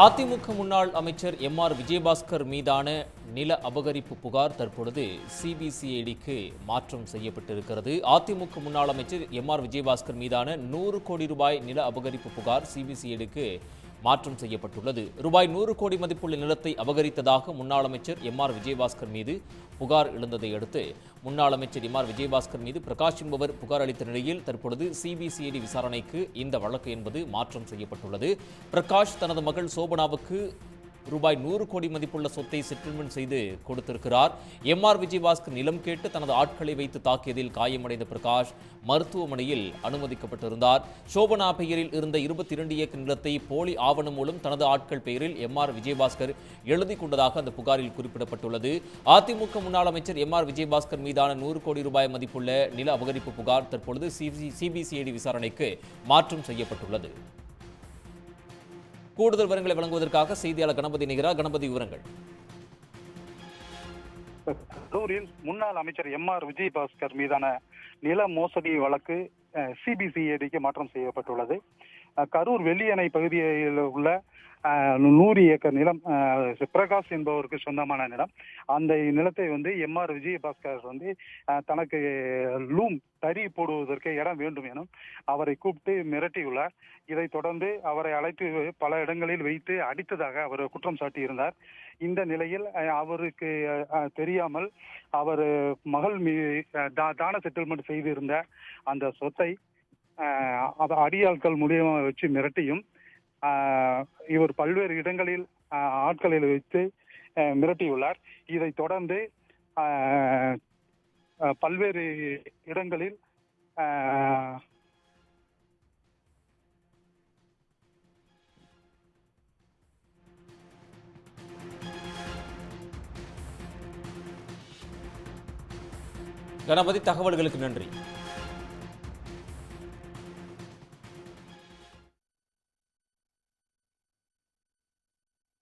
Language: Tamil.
அதிமுக முன்னாள் அமைச்சர் எம் ஆர் விஜயபாஸ்கர் மீதான நில அபகரிப்பு புகார் தற்பொழுது சிபிசிஐடிக்கு மாற்றம் செய்யப்பட்டிருக்கிறது. அதிமுக முன்னாள் அமைச்சர் எம் ஆர் விஜயபாஸ்கர் மீதான நூறு கோடி ரூபாய் நில அபகரிப்பு புகார் சிபிசிஐடிக்கு மாற்றம் செய்யப்பட்டுள்ளது. ரூபாய் நூறு கோடி மதிப்புள்ள நிலத்தை அபகரித்ததாக முன்னாள் அமைச்சர் எம் ஆர் விஜயபாஸ்கர் மீது புகார் எழுந்ததை அடுத்து முன்னாள் அமைச்சர் எம் ஆர் விஜயபாஸ்கர் மீது பிரகாஷ் என்பவர் புகார் அளித்த நிலையில் தற்பொழுது சிபிசிஐடி விசாரணைக்கு இந்த வழக்கு என்பது மாற்றம் செய்யப்பட்டுள்ளது. பிரகாஷ் தனது மகள் சோபனாவுக்கு ரூபாய் நூறு கோடி மதிப்புள்ள சொத்தை செட்டில்மெண்ட் செய்து கொடுத்திருக்கிறார். எம் ஆர் விஜயபாஸ்கர் நிலம் கேட்டு தனது ஆட்களை வைத்து தாக்கியதில் காயமடைந்த பிரகாஷ் மருத்துவமனையில் அனுமதிக்கப்பட்டிருந்தார். சோபனா பெயரில் இருந்த இருபத்தி இரண்டு ஏக்கர் நிலத்தை போலி ஆவணம் மூலம் தனது ஆட்கள் பெயரில் எம் ஆர் விஜயபாஸ்கர் எழுதி கொண்டதாக அந்த புகாரில் குறிப்பிடப்பட்டுள்ளது. அதிமுக முன்னாள் அமைச்சர் எம் ஆர் விஜயபாஸ்கர் மீதான நூறு கோடி ரூபாய் மதிப்புள்ள நில அபகரிப்பு புகார் தற்பொழுது சிபிசிஐடி விசாரணைக்கு மாற்றம் செய்யப்பட்டுள்ளது. கூடுதல் விவரங்களை வழங்குவதற்காக செய்தியாளர் கணபதி நிகரார் கணபதி விவரங்கள். கரூரில் முன்னாள் அமைச்சர் எம் ஆர் விஜயபாஸ்கர் மீதான நில மோசடி வழக்கு சிபிசிஐடிக்கு மாற்றம் செய்யப்பட்டுள்ளது. கரூர் வெள்ளியணை பகுதியில் உள்ள நூறு ஏக்கர் நிலம் பிரகாஷ் என்பவருக்கு சொந்தமான நிலம். அந்த நிலத்தை வந்து எம்ஆர் விஜயபாஸ்கர் வந்து தனக்கு லூம் தறி போடுவதற்கு இடம் வேண்டும் எனும் அவரை கூப்பிட்டு மிரட்டியுள்ளார். இதை தொடர்ந்து அவரை அழைத்து பல இடங்களில் வைத்து அடித்ததாக அவர் குற்றம் சாட்டியிருந்தார். இந்த நிலையில் அவருக்கு தெரியாமல் அவர் மகள் மீ தா- தான செட்டில்மெண்ட் செய்திருந்த அந்த சொத்தை அதை அடியாட்கள் மூலியமா வச்சு மிரட்டியும் இவர் பல்வேறு இடங்களில் ஆட்களில் வைத்து மிரட்டியுள்ளார். இதைத் தொடர்ந்து பல்வேறு இடங்களில் கணபதி தகவல்களுக்கு நன்றி.